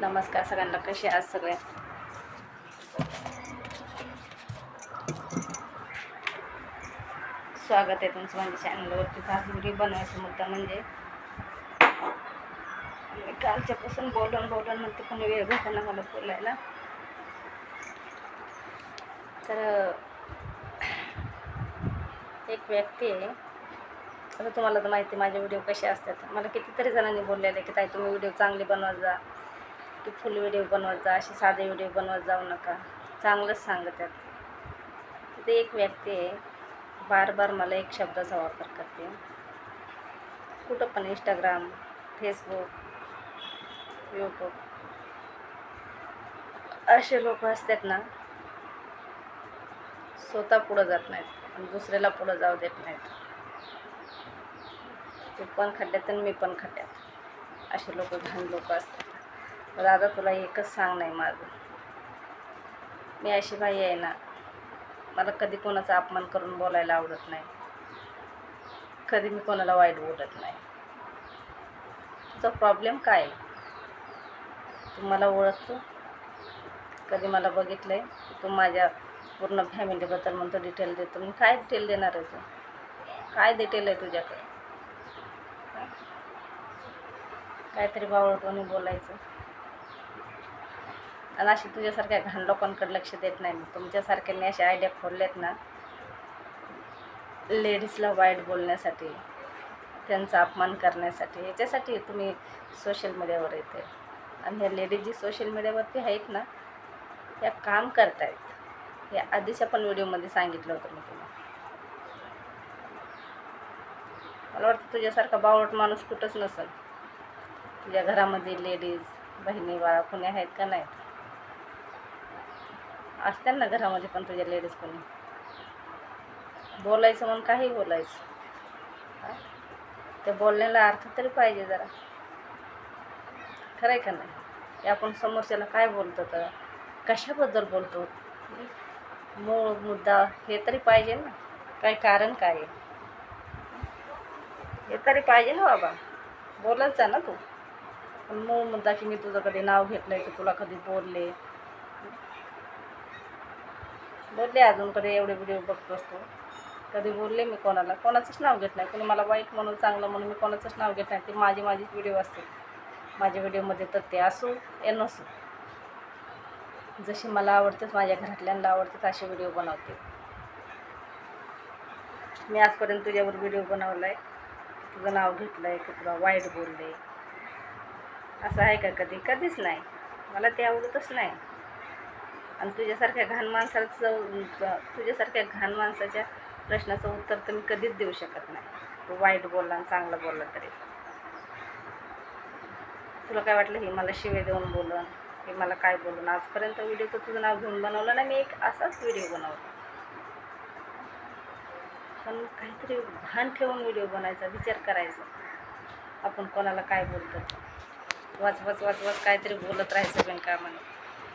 नमस्कार सगळ्यांना कसे आज सगळ्या स्वागत आहे तुमचं माझ्या चॅनलवरती आज व्हिडिओ बनवायचा मुद्दा म्हणजे मी कालच्यापासून बोलून बोलून म्हणते पण वेळ भेटायला मला बोलायला. तर एक व्यक्ती आहे. आता तुम्हाला तर माहिती आहे माझे व्हिडिओ कसे असतात. मला कितीतरी जणांनी बोललेले की ताई तुम्ही व्हिडिओ चांगले बनवत जा. की फुल व्हिडिओ बनवत जा असे साधे व्हिडिओ बनवत जाऊ नका. चांगलंच सांगत आहेत तिथे एक व्यक्ती आहे बार बार मला एक शब्दाचा वापर करते. कुठं पण इंस्टाग्राम फेसबुक यूट्यूब असे लोक असतात ना स्वतः पुढं जात नाहीत आणि दुसऱ्याला पुढं जाऊ देत नाहीत. तू पण खड्ड्यात आणि मी पण खड्ड्यात. असे लोक घाण लोक असतात. दादा तुला एकच सांग नाही माझं मी अशी बाई आहे ना मला कधी कोणाचा अपमान करून बोलायला आवडत नाही. कधी मी कोणाला वाईट बोलत नाही. तुझा प्रॉब्लेम काय? आहे? तू मला ओळखतो. कधी मला बघितलं आहे तू माझ्या पूर्ण फॅमिलीबद्दल म्हणतो डिटेल देतो. मी काय डिटेल देणार आहे तू? काय डिटेल आहे तुझ्याकडे? काहीतरी बावळपणे बोलायचं. आणि अशी तुझ्यासारख्या घाण लोकांकडे लक्ष देत नाही. मी तुमच्यासारख्यांनी अशा आयडिया खोलल्यात ना लेडीजला वाईट बोलण्यासाठी त्यांचा अपमान करण्यासाठी याच्यासाठी तुम्ही सोशल मीडियावर येते. आणि ह्या लेडीज जी सोशल मीडियावरती आहेत ना या काम करतायत. या आधीच्या पण व्हिडिओमध्ये सांगितलं होतं मी तुला मला वाटतं तुझ्यासारखा बावळट माणूस कुठंच नसेल. तुझ्या घरामध्ये लेडीज बहिणी बाळा कुणी आहेत का नाहीत? असतात ना घरामध्ये पण तुझ्या लेडीज कोणी बोलायचं म्हणून काही बोलायचं. ते बोलण्याला अर्थ तरी पाहिजे जरा. खरं आहे का नाही? आपण समोरच्याला काय बोलतो तर? कशाबद्दल बोलतो? मूळ मुद्दा हे तरी पाहिजे ना. काय कारण काय आहे? हे तरी पाहिजे ना बाबा. बोलत जा ना तू. पण मूळ मुद्दा की मी तुझं कधी नाव घेतलं आहे की तुला कधी बोलले बोलले अजून कधी एवढे व्हिडिओ बघतो असतो. कधी बोलले मी कोणाला. कोणाचंच नाव घेत नाही. कोणी मला वाईट म्हणून चांगलं म्हणून मी कोणाचंच नाव घेत नाही. ते माझी माझीच व्हिडिओ असते. माझ्या व्हिडिओमध्ये तर ते असो या नसो. जशी मला आवडतेच माझ्या घरातल्यांना आवडतेच असे व्हिडिओ बनवते. मी आजपर्यंत तुझ्यावर व्हिडिओ बनवला आहे तुझं नाव घेतलं आहे की तुला वाईट बोलले. असं आहे का कधी? कधीच नाही. मला ते आवडतच नाही. आणि तुझ्यासारख्या घाण माणसाचं तुझ्यासारख्या घाण माणसाच्या प्रश्नाचं उत्तर तर मी कधीच देऊ शकत नाही. तू वाईट बोलला आणि चांगलं बोलला तरी. तुला काय वाटलं हे मला शिवे देऊन बोलून हे मला काय बोलून? आजपर्यंत व्हिडिओ तर तुझं नाव घेऊन बनवलं ना मी एक असाच व्हिडिओ बनवला. पण काहीतरी भान ठेवून व्हिडिओ बनायचा विचार करायचा. आपण कोणाला काय बोलतो? वाच वाच वाच वाच काहीतरी बोलत राहायचं बिनकामाने.